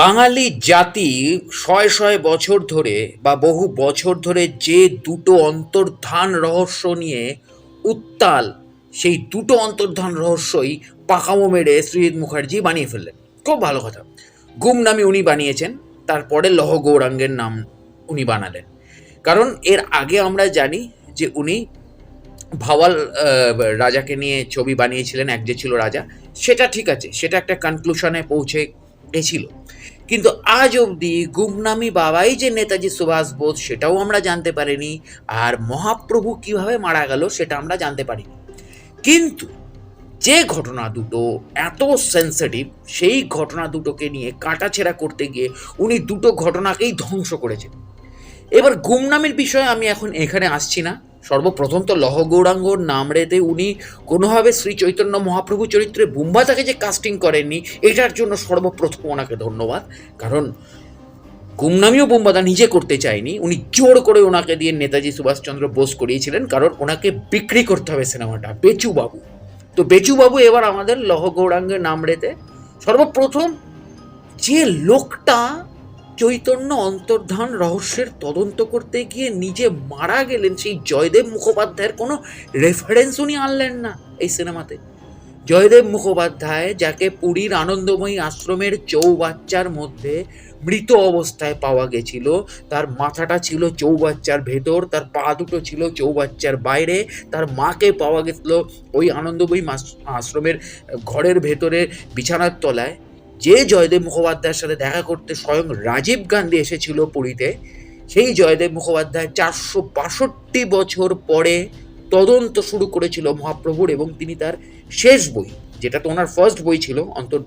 বাঙালি জাতি শয়ে শয়ে বছর ধরে বা বহু বছর ধরে যে দুটো অন্তর্ধান রহস্য নিয়ে উত্তাল, সেই দুটো অন্তর্ধান রহস্যই পাকামো মেরে শ্রীজিৎ মুখার্জি বানিয়ে ফেললেন। খুব ভালো কথা। গুম নামে উনি বানিয়েছেন, তারপরে লহ গৌরাঙ্গের নাম উনি বানালেন। কারণ এর আগে আমরা জানি যে উনি ভাওয়াল রাজাকে নিয়ে ছবি বানিয়েছিলেন, এক যে ছিল রাজা, সেটা ঠিক আছে, সেটা একটা কনক্লুশনে পৌঁছে গেছিল কিন্তু আজ অবধি গুমনামি বাবাই যে নেতাজি সুভাষ বোস সেটাও আমরা জানতে পারিনি, আর মহাপ্রভু কীভাবে মারা গেল সেটা আমরা জানতে পারিনি। কিন্তু যে ঘটনা দুটো এত সেন্সিটিভ সেই ঘটনা দুটোকে নিয়ে কাটাছেড়া করতে গিয়ে উনি দুটো ঘটনাকেই ধ্বংস করেছেন। এবার গুমনামের বিষয়ে আমি এখন এখানে আসছি না। সর্বপ্রথম তো লহ গৌরাঙ্গর নাম রেতে উনি কোনোভাবে শ্রী চৈতন্য মহাপ্রভু চরিত্রে বুম্বাতাকে যে কাস্টিং করেননি, এটার জন্য সর্বপ্রথম ওনাকে ধন্যবাদ। কারণ গুমনামিও বোম্বাদা নিজে করতে চায়নি, উনি জোর করে ওনাকে দিয়ে নেতাজি সুভাষচন্দ্র বোস করিয়েছিলেন, কারণ ওনাকে বিক্রি করতে হবে সিনেমাটা, বেচুবাবু। তো বেচুবাবু এবার আমাদের লহ গৌরাঙ্গের নাম রেতে সর্বপ্রথম যে লোকটা চৈতন্য অন্তর্ধান রহস্যের তদন্ত করতে গিয়ে নিজে মারা গেলেন সেই জয়দেব মুখোপাধ্যায়ের কোনো রেফারেন্স উনি আনলেন না এই সিনেমাতে। জয়দেব মুখোপাধ্যায়, যাকে পুরীর আনন্দময়ী আশ্রমের চৌবাচ্চার মধ্যে মৃত অবস্থায় পাওয়া গেছিল, তার মাথাটা ছিল চৌবাচ্চার ভেতর, তার পা দুটো ছিল চৌবাচ্চার বাইরে, তার মাকে পাওয়া গেছিল ওই আনন্দময়ী আশ্রমের ঘরের ভেতরে বিছানার তলায়। যে জয়দেব মুখোপাধ্যায়ের সাথে দেখা করতে স্বয়ং রাজীব গান্ধী এসেছিল পুরীতে, সেই জয়দেব মুখোপাধ্যায় চারশো বাষট্টি বছর পরে তদন্ত শুরু করেছিল মহাপ্রভুর এবং তিনি তার শেষ বই যেটা তো ওনার ফার্স্ট বই ছিল, অন্তর,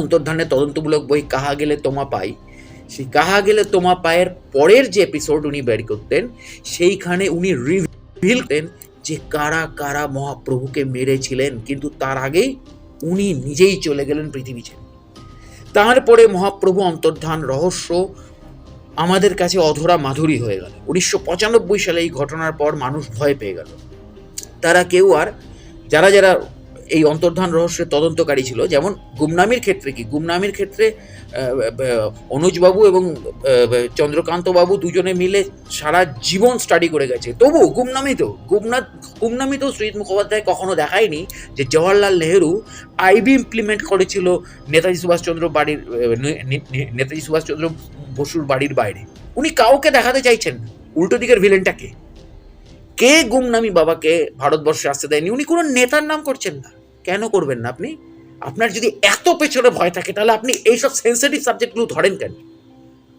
অন্তর্ধানের তদন্তমূলক বই কাহা গেলে তোমা পাই। সেই কাহা গেলে তোমা পায়ের পরের যে এপিসোড উনি বের করতেন, সেইখানে উনি রিভিল করেন যে কারা কারা মহাপ্রভুকে মেরেছিলেন, কিন্তু তার আগেই উনি নিজেই চলে গেলেন পৃথিবী ছেড়ে। তারপরে মহাপ্রভু অন্তর্ধান রহস্য আমাদের কাছে অধরা মাধুরী হয়ে গেল। উনিশশো পঁচানব্বই সালে এই ঘটনার পর মানুষ ভয় পেয়ে গেল। তারা কেউ আর, যারা যারা এই অন্তর্ধান রহস্যের তদন্তকারী ছিল। যেমন গুমনামির ক্ষেত্রে কি? গুমনামির ক্ষেত্রে অনুজবাবু এবং চন্দ্রকান্ত বাবু দুজনে মিলে সারা জীবন স্টাডি করে গেছে। তবু গুমনামি তো, গুমনাথ, গুমনামি তো শ্রীজিৎ মুখোপাধ্যায় কখনো দেখায়নি যে জওয়াহরলাল নেহেরু আইবি ইমপ্লিমেন্ট করেছিল নেতাজি সুভাষচন্দ্র বাড়ির নেতাজি সুভাষচন্দ্র বসুর বাড়ির বাইরে। উনি কাউকে দেখাতে চাইছেন উল্টো দিকের ভিলেনটাকে কে গুমনামি বাবাকে ভারতবর্ষে আসতে দেয়নি? উনি কোনো নেতার নাম করছেন না। কেন করবেন না আপনি? আপনার যদি এত পেছনে ভয় থাকে, তাহলে আপনি এইসব সেন্সিটিভ সাবজেক্টগুলো ধরেন কেন?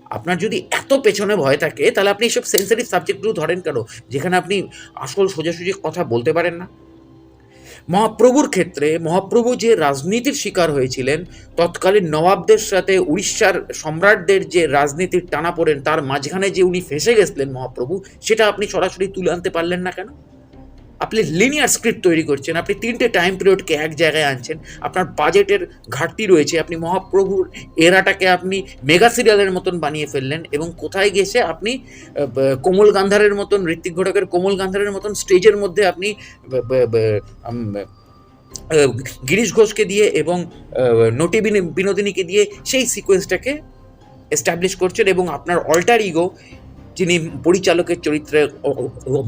আপনার যদি এত পেছনে ভয় থাকে, তাহলে আপনি এইসব সেন্সিটিভ সাবজেক্টগুলো ধরেন কেন? যেখানে আপনি আসল সোজাসুজি কথা বলতে পারেন না। মহাপ্রভুর ক্ষেত্রে মহাপ্রভু যে রাজনীতির শিকার হয়েছিলেন, তৎকালীন নবাবদের সাথে উড়িষ্যার সম্রাটদের যে রাজনীতির টানা পড়েন তার মাঝখানে যে উনি ফেসে গেছিলেন মহাপ্রভু, সেটা আপনি সরাসরি তুলে আনতে পারলেন না কেন? আপনি লিনিয়ার স্ক্রিপ্ট তৈরি করছেন, আপনি তিনটে টাইম পিরিয়ডকে এক জায়গায় আনছেন, আপনার বাজেটের ঘাটতি রয়েছে, আপনি মহাপ্রভুর এরাটাকে আপনি মেগা সিরিয়ালের মতন বানিয়ে ফেললেন এবং কোথায় গেছে আপনি কোমল গান্ধারের মতন ঋত্বিক ঘটকের কোমল গান্ধারের মতন স্টেজের মধ্যে আপনি গিরিশ ঘোষকে দিয়ে এবং নটি বিনোদিনীকে দিয়ে সেই সিকোয়েন্সটাকে এস্টাবলিশ করছেন এবং আপনার অল্টার ইগো যিনি পরিচালকের চরিত্রে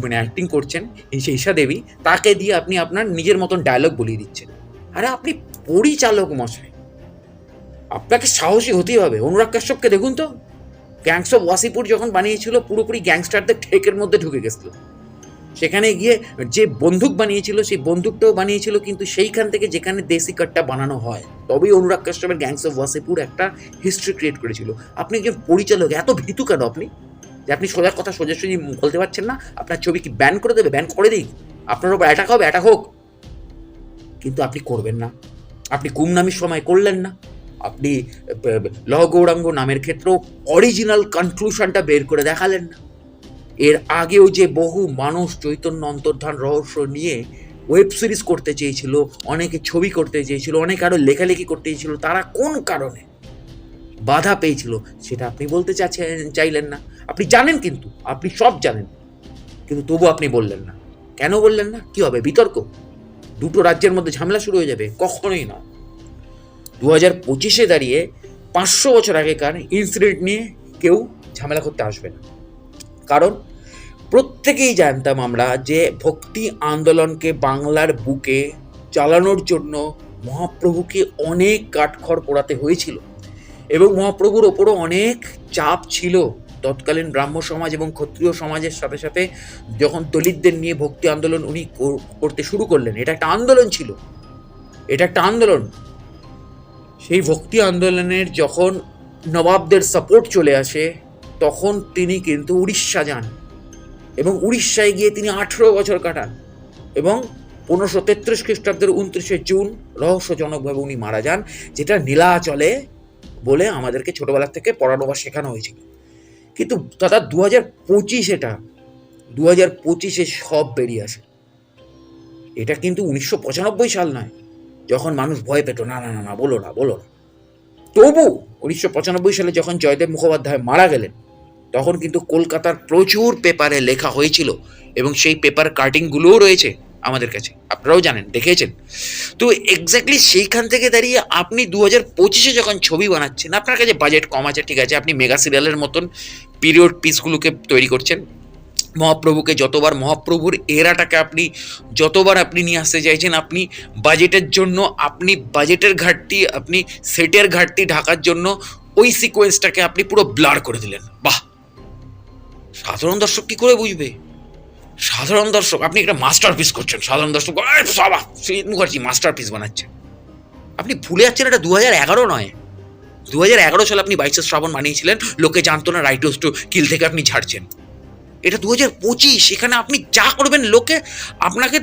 মানে অ্যাক্টিং করছেন ঈশা দেবী, তাকে দিয়ে আপনি আপনার নিজের মতন ডায়লগ বলিয়ে দিচ্ছেন। আরে আপনি পরিচালক মশাই। আপনাকে সাহসী হতেই হবে। অনুরাগ কাশ্যপকে দেখুন তো। গ্যাংস অফ ওয়াসিপুর যখন বানিয়েছিল, পুরোপুরি গ্যাংস্টারদের ঠেকের মধ্যে ঢুকে গেছিল। সেখানে গিয়ে যে বন্দুক বানিয়েছিল, সেই বন্দুকটাও বানিয়েছিল, কিন্তু সেইখান থেকে যেখানে দেশি কাটটা বানানো হয়, তবেই অনুরাগ কাশ্যপের গ্যাংস অফ ওয়াসিপুর একটা হিস্ট্রি ক্রিয়েট করেছিল। আপনি একজন পরিচালক, এত ভীতু কেন আপনি? যে আপনি সোজা কথা সোজাসুজি বলতে পারছেন না আপনার ছবি কি ব্যান করে দেবে? ব্যান করে দিই। আপনার ওপর অ্যাটাক হবে অ্যাটাক হোক। কিন্তু আপনি করবেন না। আপনি গুমনামির সময় করলেন না। আপনি আহ, লহ গৌরাঙ্গ নামের ক্ষেত্রেও অরিজিনাল কনক্লুশনটা বের করে দেখালেন না। এর আগেও যে বহু মানুষ চৈতন্য অন্তর্ধান রহস্য নিয়ে ওয়েব সিরিজ করতে চেয়েছিল অনেকে ছবি করতে চেয়েছিল অনেকে আরও লেখালেখি করতে চেয়েছিল তারা কোন কারণে বাধা পেয়েছিল সেটা আপনি বলতে চাচ্ছেন চাইলেন না। আপনি জানেন কিন্তু, আপনি সব জানেন। কিন্তু তবু আপনি বললেন না। কেন বললেন না? কি হবে, বিতর্ক? দুটো রাজ্যের মধ্যে ঝামেলা শুরু হয়ে যাবে, কখনোই না। দু হাজার পঁচিশে দাঁড়িয়ে পাঁচশো বছর আগেকার ইনসিডেন্ট নিয়ে কেউ ঝামেলা করতে আসবে না। কারণ প্রত্যেকেই জানতাম আমরা যে ভক্তি আন্দোলনকে বাংলার বুকে চালানোর জন্য মহাপ্রভুকে অনেক কাঠখড় পোড়াতে হয়েছিল। এবং মহাপ্রভুর ওপরও অনেক চাপ ছিল। তৎকালীন ব্রাহ্ম সমাজ এবং ক্ষত্রিয় সমাজের সাথে সাথে যখন দলিতদের নিয়ে ভক্তি আন্দোলন উনি করতে শুরু করলেন, এটা একটা আন্দোলন ছিল। এটা একটা আন্দোলন। সেই ভক্তি আন্দোলনের যখন নবাবদের সাপোর্ট চলে আসে, তখন তিনি কিন্তু উড়িষ্যা যান এবং উড়িষ্যায় গিয়ে তিনি আঠেরো বছর কাটান এবং পনেরোশো তেত্রিশ খ্রিস্টাব্দের উনত্রিশে জুন রহস্যজনকভাবে উনি মারা যান, যেটা নীলাচলে বলে আমাদেরকে ছোটবেলা থেকে পড়ানো বা শেখানো হয়েছিল। কিন্তু দাদা দু হাজার পঁচিশ এটা দু হাজার পঁচিশে সব বেরিয়ে আসে। এটা কিন্তু উনিশশো পঁচানব্বই সাল নয়, যখন মানুষ ভয় পেত, না না না না, বলো না বলো না। তবু উনিশশো পঁচানব্বই সালে যখন জয়দেব মুখোপাধ্যায় মারা গেলেন, তখন কিন্তু কলকাতার প্রচুর পেপারে লেখা হয়েছিল এবং সেই পেপার কাটিংগুলোও রয়েছে। আমাদের কাছে। আপনারাও জানেন, দেখেছেন? তো এক্স্যাক্টলি সেইখান থেকে দাঁড়িয়ে আপনি দু হাজার পঁচিশে যখন ছবি বানাচ্ছেন, আপনার কাছে বাজেট কম আছে, ঠিক আছে? আপনি মেগা সিরিয়ালের মতন পিরিয়ড পিসগুলোকে তৈরি করছেন। মহাপ্রভুকে যতবার, মহাপ্রভুর এরাটাকে আপনি, যতবার আপনি নিয়ে আসতে চাইছেন, আপনি বাজেটের জন্য, আপনি বাজেটের ঘাটতি, আপনি সেটের ঘাটতি ঢাকার জন্য ওই সিকোয়েন্সটাকে আপনি পুরো ব্লার করে দিলেন। বাহ! সাধারণ দর্শক কী করে বুঝবে? সাধারণ দর্শক, আপনি একটা মাস্টার পিস করছেন, সাধারণ দর্শক। "আরে বাবা শ্রীজিৎ মুখার্জি মাস্টার পিস বানাচ্ছেন আপনি ভুলে যাচ্ছেন এটা দু হাজার এগারো নয়। দু হাজার এগারো সালে আপনি বাইশে শ্রাবণ বানিয়েছিলেন, লোকে জানতো না রাইট টু কিল থেকে আপনি ছাড়ছেন এটা দু হাজার পঁচিশ, এখানে আপনি যা করবেন লোকে আপনাকে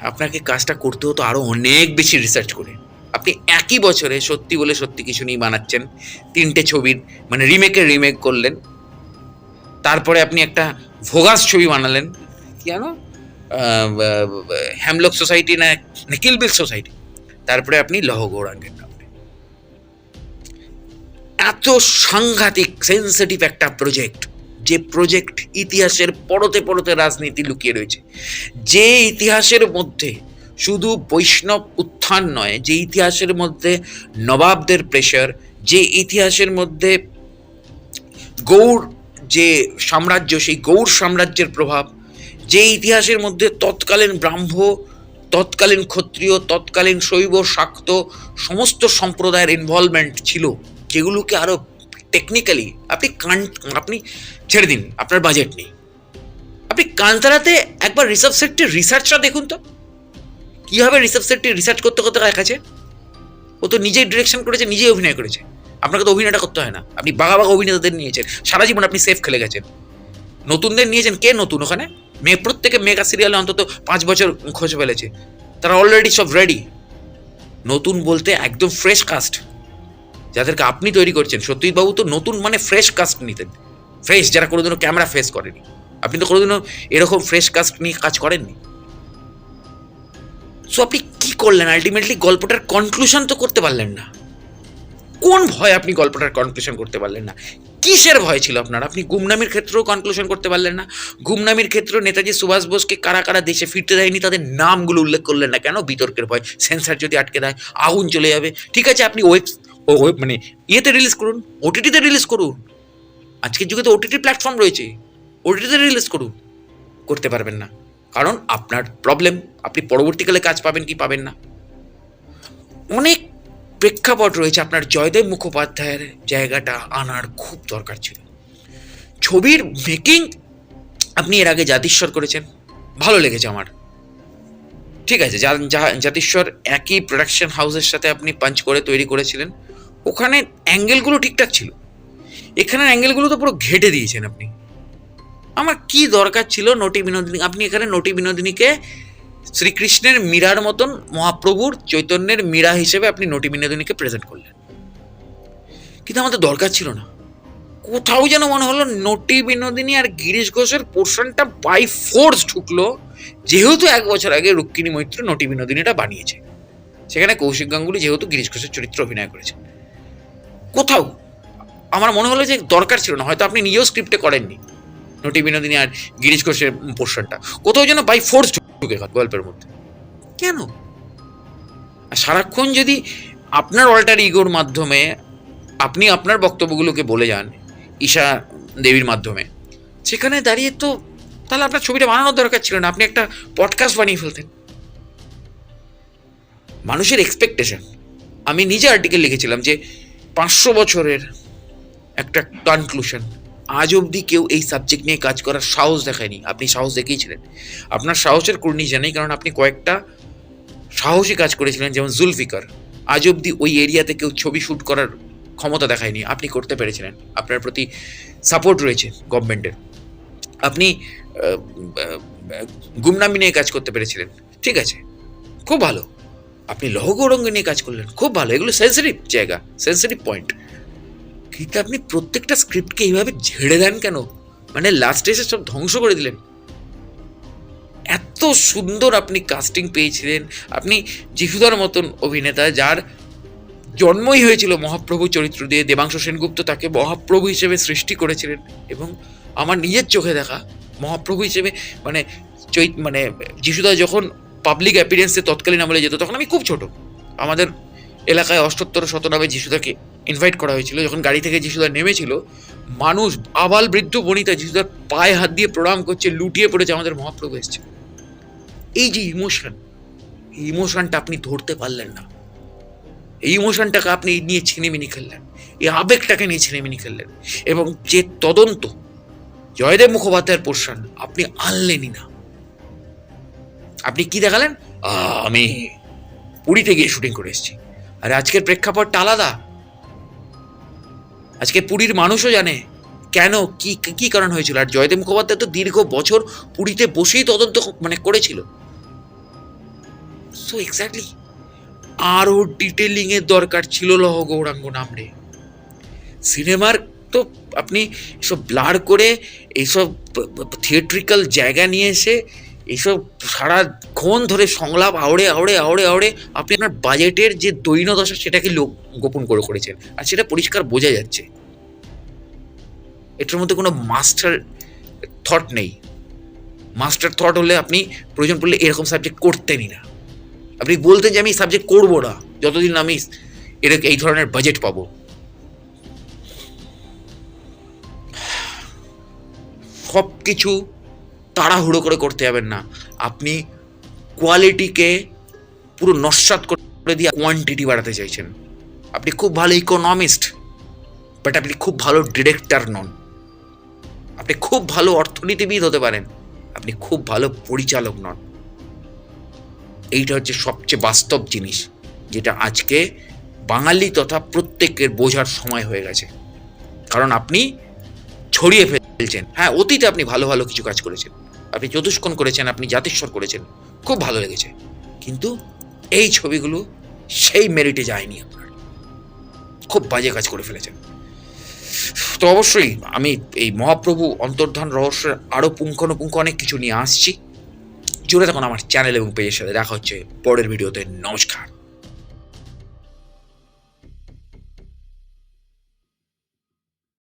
আপনাকে কাজটা করতে হতো আরও অনেক বেশি রিসার্চ করে। আপনি একই বছরে সত্যি বলে সত্যি কিছু নিয়ে বানাচ্ছেন। তিনটে ছবির মানে রিমেকের রিমেক করলেন। তারপরে আপনি একটা ভোগাস ছবি বানালেন। কি জানো? হ্যামলক সোসাইটি না কিলবিল সোসাইটি। তারপরে আপনি লহ গৌরাঙ্গের নাম এত সাংঘাতিক সেন্সিটিভ একটা প্রজেক্ট যে প্রজেক্ট ইতিহাসের পরতে পরতে রাজনীতি লুকিয়ে রয়েছে। যে ইতিহাসের মধ্যে শুধু বৈষ্ণব উত্থান নয়, যে ইতিহাসের মধ্যে নবাবদের প্রেশার যে ইতিহাসের মধ্যে গৌড় যে সাম্রাজ্য, সেই গৌড় সাম্রাজ্যের প্রভাব, যে ইতিহাসের মধ্যে তৎকালীন ব্রাহ্ম, তৎকালীন ক্ষত্রিয়, তৎকালীন শৈব শাক্ত সমস্ত সম্প্রদায়ের ইনভলভমেন্ট ছিল, যেগুলোকে আরও টেকনিক্যালি আপনি কান, আপনি ছেড়ে দিন, আপনার বাজেট নেই। আপনি কান্তারাতে একবার রিসার্চ সেটটির রিসার্চটা দেখুন তো। কীভাবে রিসার্চ সেটটি রিসার্চ করতে করতে দেখাচ্ছে ও তো নিজেই ডিরেকশন করেছে, নিজেই অভিনয় করেছে। আপনাকে তো অভিনয়টা করতে হয় না। আপনি বাঘা বাঘা অভিনেতাদের নিয়েছেন। সারা জীবন আপনি সেফ খেলে গেছেন। নতুনদের নিয়েছেন কে নতুন ওখানে? মেয়ে, প্রত্যেকে মেগা সিরিয়ালে অন্তত পাঁচ বছর খোঁজ ফেলেছে। তারা অলরেডি সব রেডি নতুন বলতে একদম ফ্রেশ কাস্ট যাদেরকে আপনি তৈরি করছেন, সত্যজিৎ বাবু তো নতুন মানে ফ্রেশ কাস্ট নিতেন। ফ্রেশ যারা কোনোদিনও ক্যামেরা ফেস করেনি। আপনি তো কোনোদিনও এরকম ফ্রেশ কাস্ট নিয়ে কাজ করেননি। সো আপনি কী করলেন? আলটিমেটলি গল্পটার কনক্লুশন তো করতে পারলেন না। কোন ভয় আপনি গল্পটার কনক্লুশন করতে পারলেন না? কিসের ভয় ছিল আপনার? আপনি গুমনামির ক্ষেত্রেও কনক্লুশন করতে পারলেন না। গুমনামির ক্ষেত্রেও নেতাজি সুভাষ বোসকে কারা কারা দেশে ফিরতে দেয়নি তাদের নামগুলো উল্লেখ করলেন না কেন? বিতর্কের ভয় সেন্সার যদি আটকে দেয়, আগুন চলে যাবে। ঠিক আছে, আপনি ওয়েব, ও ওয়েব মানে ইয়েতে রিলিজ করুন ওটিটিতে রিলিজ করুন। আজকের যুগে তো ওটিটি প্ল্যাটফর্ম রয়েছে। ওটিটিতে রিলিজ করুন। করতে পারবেন না। কারণ আপনার প্রবলেম আপনি পরবর্তীকালে কাজ পাবেন কি পাবেন না। অনেক প্রেক্ষাপট রয়েছে আপনার জয়দেব মুখোপাধ্যায়ের। জায়গাটা আনার খুব দরকার ছিল। ছবির মেকিং আপনি এর আগে জাতিস্বর করেছেন। ভালো লেগেছে আমার। ঠিক আছে জাতিস্বর একই প্রোডাকশন হাউসের সাথে আপনি পাঞ্চ করে তৈরি করেছিলেন। ওখানে অ্যাঙ্গেলগুলো ঠিকঠাক ছিল। এখানের অ্যাঙ্গেলগুলো তো পুরো ঘেটে দিয়েছেন আপনি। আমার কি দরকার ছিল নটি বিনোদিনী আপনি এখানে নটি বিনোদিনীকে শ্রীকৃষ্ণের মীরার মতন মহাপ্রভুর চৈতন্যের মীরা হিসেবে আপনি নটি বিনোদিনীকে প্রেজেন্ট করলেন। কিন্তু আমাদের দরকার ছিল না। কোথাও যেন মনে হলো নটি বিনোদিনী আর গিরিশ ঘোষের পোর্শনটা বাই ফোর্স ঢুকলো, যেহেতু এক বছর আগে রুক্মিণী মৈত্র নটি বিনোদিনীটা বানিয়েছে। সেখানে কৌশিক গাঙ্গুলি যেহেতু গিরিশ ঘোষের চরিত্র অভিনয় করেছে কোথাও আমার মনে হলো যে দরকার ছিল না, হয়তো আপনি নিজেও স্ক্রিপ্টে করেননি। নটি বিনোদিনী আর গিরিশ ঘোষের পোর্শনটা কোথাও যেন বাই ফোর্স ঢুকে গেল গল্পের মধ্যে। কেন? সারাক্ষণ যদি আপনার অল্টার ইগোর মাধ্যমে আপনি আপনার বক্তব্যগুলোকে বলে যান, ঈশা দেবীর মাধ্যমে, সেখানে দাঁড়িয়ে তো তাহলে আপনার ছবিটা বানানোর দরকার ছিল না, আপনি একটা পডকাস্ট বানিয়ে ফেলতেন। মানুষের এক্সপেকটেশন আমি নিজে আর্টিকেল লিখেছিলাম যে পাঁচশো বছরের একটা কনক্লুশন আজ অবধি কেউ এই সাবজেক্ট নিয়ে কাজ করার সাহস দেখায়নি। আপনি সাহস দেখিয়েছিলেন। আপনার সাহসের কুর্নি জানাই কারণ আপনি কয়েকটা সাহসী কাজ করেছিলেন, যেমন জুলফিকার। আজ অবধি ওই এরিয়াতে কেউ ছবি শ্যুট করার ক্ষমতা দেখায়নি। আপনি করতে পেরেছিলেন। আপনার প্রতি সাপোর্ট রয়েছে গভর্নমেন্টের আপনি গুমনামি নিয়ে কাজ করতে পেরেছিলেন। ঠিক আছে। খুব ভালো। আপনি লহগৌরঙ্গ নিয়ে কাজ করলেন। খুব ভালো। এগুলো সেন্সিটিভ জায়গা সেন্সিটিভ পয়েন্ট কিন্তু আপনি প্রত্যেকটা স্ক্রিপ্টকে এইভাবে ঝেড়ে দেন কেন? মানে লাস্টে এসে সব ধ্বংস করে দিলেন। এত সুন্দর আপনি কাস্টিং পেয়েছিলেন। আপনি যিশুদার মতন অভিনেতা যার জন্মই হয়েছিল মহাপ্রভু চরিত্র দিয়ে দেবাংশ সেনগুপ্ত তাকে মহাপ্রভু হিসেবে সৃষ্টি করেছিলেন এবং আমার নিজের চোখে দেখা মহাপ্রভু হিসেবে মানে চৈ মানে যিশুদা যখন পাবলিক অ্যাপিয়ারেন্সে তৎকালীন আমলে যেত, তখন আমি খুব ছোট। আমাদের এলাকায় অষ্টোত্তর শতনামে যিশুদাকে ইনভাইট করা হয়েছিল। যখন গাড়ি থেকে যিশুদা নেমেছিল, মানুষ আবাল বৃদ্ধ বনিতা যিশুদার পায়ে হাত দিয়ে প্রণাম করছে, লুটিয়ে পড়েছে, আমাদের মহাপ্রভু এসছে। এই যে ইমোশন এই ইমোশনটা আপনি ধরতে পারলেন না। এই ইমোশনটাকে আপনি নিয়ে ছিনিমিনি খেললেন। এই আবেগটাকে নিয়ে ছিনিমিনি খেললেন। এবং যে তদন্ত, জয়দেব মুখোপাধ্যায়ের পোর্শন আপনি আনলেনই না। আপনি কি দেখালেন? আমি পুরীতে গিয়ে শুটিং করে এসেছি। আর আজকের প্রেক্ষাপটটা আলাদা। আজকে পুরীর মানুষও জানে কেন, কি কি কারণ হয়েছিল? আর জয়দেব মুখোপাধ্যায় তো দীর্ঘ বছর পুরীতে বসেই তদন্ত মানে করেছিল। সো এক্স্যাক্টলি আরও ডিটেলিংয়ের দরকার ছিল লহ গৌরাঙ্গ নামরে সিনেমার তো আপনি এসব ব্লার করে এইসব থিয়েট্রিক্যাল জায়গা নিয়ে এসে এইসব সারাক্ষণ ধরে সংলাপ আওড়ে আওড়ে আওড়ে আওড়ে আপনি আপনার বাজেটের যে দৈনদশা সেটাকে লোক গোপন করে করেছেন। আর সেটা পরিষ্কার বোঝা যাচ্ছে। এটার মধ্যে কোনো মাস্টার থট নেই। মাস্টার থট হলে আপনি প্রয়োজন পড়লে এরকম সাবজেক্ট করতেনই না। আপনি বলতেন যে আমি সাবজেক্ট করব না, যতদিন আমি এরকম এই ধরনের বাজেট পাবো। সব কিছু তাড়াহুড়ো করে করতে যাবেন না। আপনি কোয়ালিটিকে পুরো নস্বাত করে দিয়ে কোয়ান্টিটি বাড়াতে চাইছেন। আপনি খুব ভালো ইকোনমিস্ট বাট আপনি খুব ভালো ডিরেক্টর নন। আপনি খুব ভালো অর্থনীতিবিদ হতে পারেন। আপনি খুব ভালো পরিচালক নন। এইটা হচ্ছে সবচেয়ে বাস্তব জিনিস, যেটা আজকে বাঙালি তথা প্রত্যেকের বোঝার সময় হয়ে গেছে। কারণ আপনি ছড়িয়ে ফেলছেন। হ্যাঁ অতীতে আপনি ভালো ভালো কিছু কাজ করেছেন। আপনি চতুষ্কোণ করেছেন, আপনি জাতিস্বর করেছেন। খুব ভালো লেগেছে। কিন্তু এই ছবিগুলো সেই মেরিটে যায়নি আপনার। খুব বাজে কাজ করে ফেলেছেন। তো অবশ্যই আমি এই মহাপ্রভু অন্তর্ধান রহস্যের আরও পুঙ্খানুপুঙ্খ অনেক কিছু নিয়ে আসছি। জুড়ে থাকুন আমার চ্যানেল এবং পেজের সাথে। দেখা হচ্ছে পরের ভিডিওতে। নমস্কার।